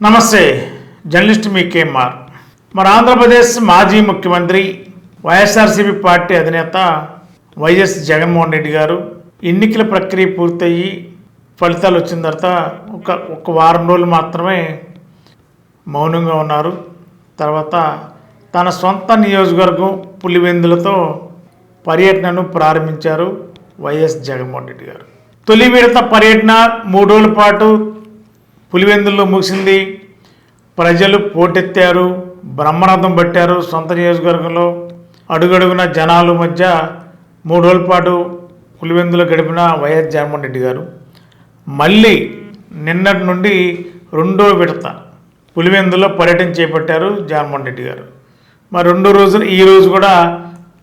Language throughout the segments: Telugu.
నమస్తే జర్నలిస్ట్ మీ కేఎంఆర్ మరి ఆంధ్రప్రదేశ్ మాజీ ముఖ్యమంత్రి వైఎస్ఆర్సీపీ పార్టీ అధినేత వైఎస్ జగన్మోహన్ రెడ్డి గారు ఎన్నికల ప్రక్రియ పూర్తయ్యి ఫలితాలు వచ్చిన తర్వాత ఒక ఒక వారం రోజులు మాత్రమే మౌనంగా ఉన్నారు. తర్వాత తన సొంత నియోజకవర్గం పులివెందులతో పర్యటనను ప్రారంభించారు వైఎస్ జగన్మోహన్ రెడ్డి గారు. తొలి విడత పర్యటన మూడు రోజుల పాటు పులివెందుల్లో ముగిసింది. ప్రజలు పోటెత్తారు బ్రహ్మరథం పట్టారు సొంత నియోజకవర్గంలో. అడుగడుగున జనాల మధ్య మూడు రోజుల పాటు పులివెందులో గడిపిన వైఎస్ జగన్మోహన్ రెడ్డి గారు. మళ్ళీ నిన్నటి నుండి రెండో విడత పులివెందులో పర్యటన చేపట్టారు జగన్మోహన్ రెడ్డి గారు. మరి రెండో రోజున ఈ రోజు కూడా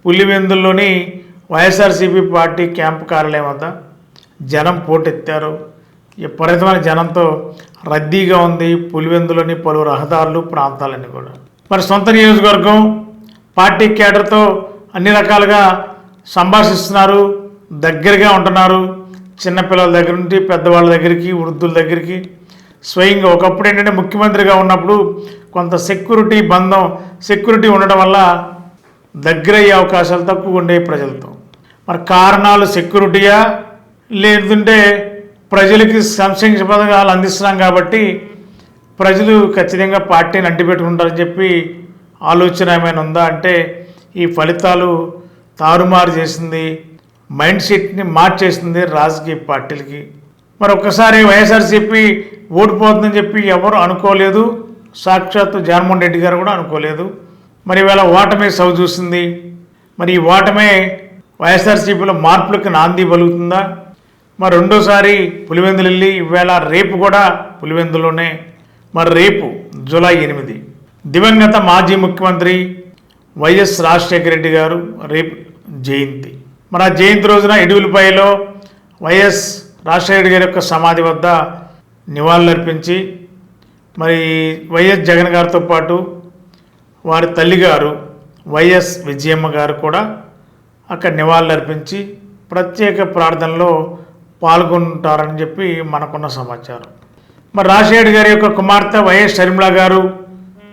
పులివెందుల్లోని వైఎస్ఆర్సీపీ పార్టీ క్యాంపు కార్యాలయం వద్ద జనం పోటెత్తారు. విపరీతమైన జనంతో రద్దీగా ఉంది పులివెందులోని పలు రహదారులు ప్రాంతాలన్నీ కూడా. మరి సొంత నియోజకవర్గం పార్టీ కేడర్తో అన్ని రకాలుగా సంభాషిస్తున్నారు దగ్గరగా ఉంటున్నారు. చిన్నపిల్లల దగ్గర నుండి పెద్దవాళ్ళ దగ్గరికి వృద్ధుల దగ్గరికి. స్వయంగా ఒకప్పుడు ఏంటంటే ముఖ్యమంత్రిగా ఉన్నప్పుడు కొంత సెక్యూరిటీ బంధం సెక్యూరిటీ ఉండడం వల్ల దగ్గరయ్యే అవకాశాలు తక్కువ ఉండే ప్రజలతో. మరి కారణాలు సెక్యూరిటీయా? లేదంటే ప్రజలకి సంక్షేమ పథకాలు అందిస్తున్నాం కాబట్టి ప్రజలు ఖచ్చితంగా పార్టీని అంటిపెట్టుకుంటారని చెప్పి ఆలోచన ఏమైనా ఉందా? అంటే ఈ ఫలితాలు తారుమారు చేసింది మైండ్ సెట్ని మార్చేసింది రాజకీయ పార్టీలకి. మరి ఒక్కసారి వైఎస్ఆర్సీపీ ఓడిపోతుందని చెప్పి ఎవరు అనుకోలేదు. సాక్షాత్తు జగన్మోహన్ రెడ్డి గారు కూడా అనుకోలేదు. మరి ఇవాళ ఓటమే సవి చూసింది. మరి ఈ ఓటమే వైఎస్ఆర్సీపీలో మార్పులకు నాంది పలుకుతుందా? మరి రెండోసారి పులివెందులు వెళ్ళి ఇవాళ రేపు కూడా పులివెందులోనే. మరి రేపు జూలై ఎనిమిది. దివంగత మాజీ ముఖ్యమంత్రి వైఎస్ రాజశేఖర రెడ్డి గారు రేపు జయంతి. మరి ఆ జయంతి రోజున ఇడుగులపైలో వైఎస్ రాజశేఖర రెడ్డి గారి యొక్క సమాధి వద్ద నివాళులర్పించి మరి వైఎస్ జగన్ గారితో పాటు వారి తల్లిగారు వైఎస్ విజయమ్మ గారు కూడా అక్కడ నివాళులర్పించి ప్రత్యేక ప్రార్థనలో పాల్గొంటారని చెప్పి మనకున్న సమాచారం. మరి రాజశేఖర్ గారి యొక్క కుమార్తె వైఎస్ షర్మిల గారు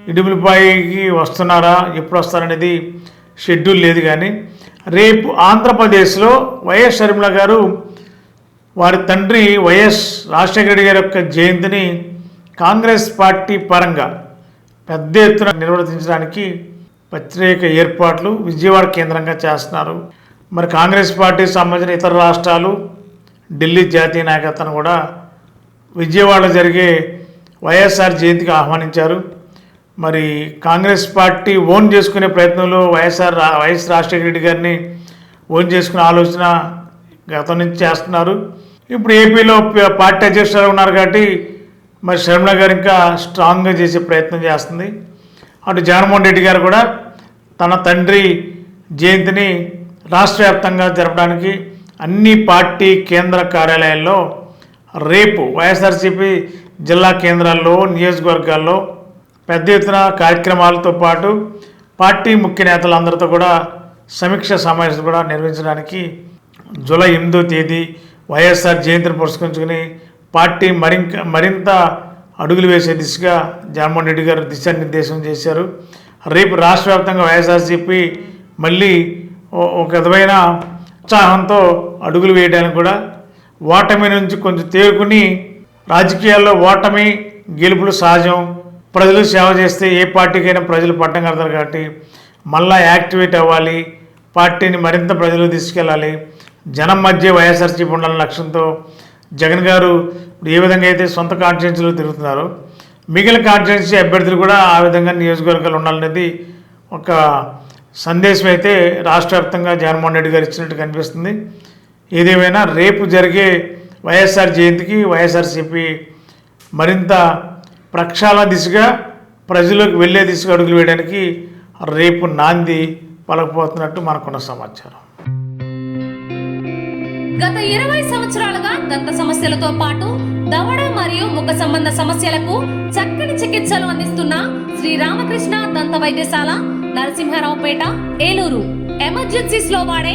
ఇడుపులపాయికి వస్తున్నారా ఎప్పుడు వస్తారనేది షెడ్యూల్ లేదు కానీ రేపు ఆంధ్రప్రదేశ్లో వైఎస్ షర్మిల గారు వారి తండ్రి వైఎస్ రాజశేఖర రెడ్డి గారి యొక్క జయంతిని కాంగ్రెస్ పార్టీ పరంగా పెద్ద ఎత్తున నిర్వర్తించడానికి ప్రత్యేక ఏర్పాట్లు విజయవాడ కేంద్రంగా చేస్తున్నారు. మరి కాంగ్రెస్ పార్టీకి సంబంధించిన ఇతర రాష్ట్రాలు ఢిల్లీ జాతీయ నాయకత్వాన్ని కూడా విజయవాడలో జరిగే వైఎస్ఆర్ జయంతికి ఆహ్వానించారు. మరి కాంగ్రెస్ పార్టీ ఓన్ చేసుకునే ప్రయత్నంలో వైఎస్ఆర్ వైఎస్ రాజశేఖర రెడ్డి గారిని ఓన్ చేసుకునే ఆలోచన గతం నుంచి చేస్తున్నారు. ఇప్పుడు ఏపీలో పార్టీ అధ్యక్షులు ఉన్నారు కాబట్టి మరి శర్మిల గారు ఇంకా స్ట్రాంగ్గా చేసే ప్రయత్నం చేస్తుంది. అటు జగన్మోహన్ రెడ్డి గారు కూడా తన తండ్రి జయంతిని రాష్ట్ర వ్యాప్తంగా జరపడానికి అన్ని పార్టీ కేంద్ర కార్యాలయాల్లో రేపు వైఎస్ఆర్సీపీ జిల్లా కేంద్రాల్లో నియోజకవర్గాల్లో పెద్ద ఎత్తున కార్యక్రమాలతో పాటు పార్టీ ముఖ్య నేతలందరితో కూడా సమీక్ష సమావేశం కూడా నిర్వహించడానికి జూలై ఎనిమిదో తేదీ వైఎస్ఆర్ జయంతిని పురస్కరించుకుని పార్టీ మరింక మరింత అడుగులు వేసే దిశగా జగన్మోహన్ రెడ్డి గారు దిశానిర్దేశం చేశారు. రేపు రాష్ట్ర వ్యాప్తంగా వైఎస్ఆర్సీపీ మళ్ళీ ఓ- ఒక విధమైన ఉత్సాహంతో అడుగులు వేయడానికి కూడా ఓటమి నుంచి కొంచెం తేరుకుని రాజకీయాల్లో ఓటమి గెలుపులు సహజం. ప్రజలు సేవ చేస్తే ఏ పార్టీకైనా ప్రజలు పట్టం కడతారు కాబట్టి మళ్ళా యాక్టివేట్ అవ్వాలి. పార్టీని మరింత ప్రజలు తీసుకెళ్ళాలి. జనం మధ్య వైఎస్ఆర్సీపీ ఉండాలనే లక్ష్యంతో జగన్ గారు ఇప్పుడు ఏ విధంగా అయితే సొంత కాన్స్టిట్యున్సీలో తిరుగుతున్నారో మిగిలిన కాన్స్టిట్యున్సీ అభ్యర్థులు కూడా ఆ విధంగా నియోజకవర్గాలు ఉండాలనేది ఒక సందేశం అయితే రాష్ట్ర వ్యాప్తంగా జగన్మోహన్ రెడ్డి గారు ఇచ్చినట్టు కనిపిస్తుంది. ఏదేమైనా రేపు జరిగే వైఎస్ఆర్ జయంతికి వైఎస్ఆర్సీపీ మరింత ప్రక్షాళన దిశగా ప్రజలకు వెళ్ళే దిశగా అడుగులు వేయడానికి రేపు నాంది పలకపోతున్నట్టు మనకున్న సమాచారం. గత ఇరవై సంవత్సరాలుగా దంత సమస్యలతో పాటు దవడ మరియు ముఖ సంబంధ సమస్యలకు చక్కని చికిత్సలు అందిస్తున్న శ్రీ రామకృష్ణ దంత వైద్యశాల నరసింహారావుపేట ఏలూరు. ఎమర్జెన్సీస్లో వాడే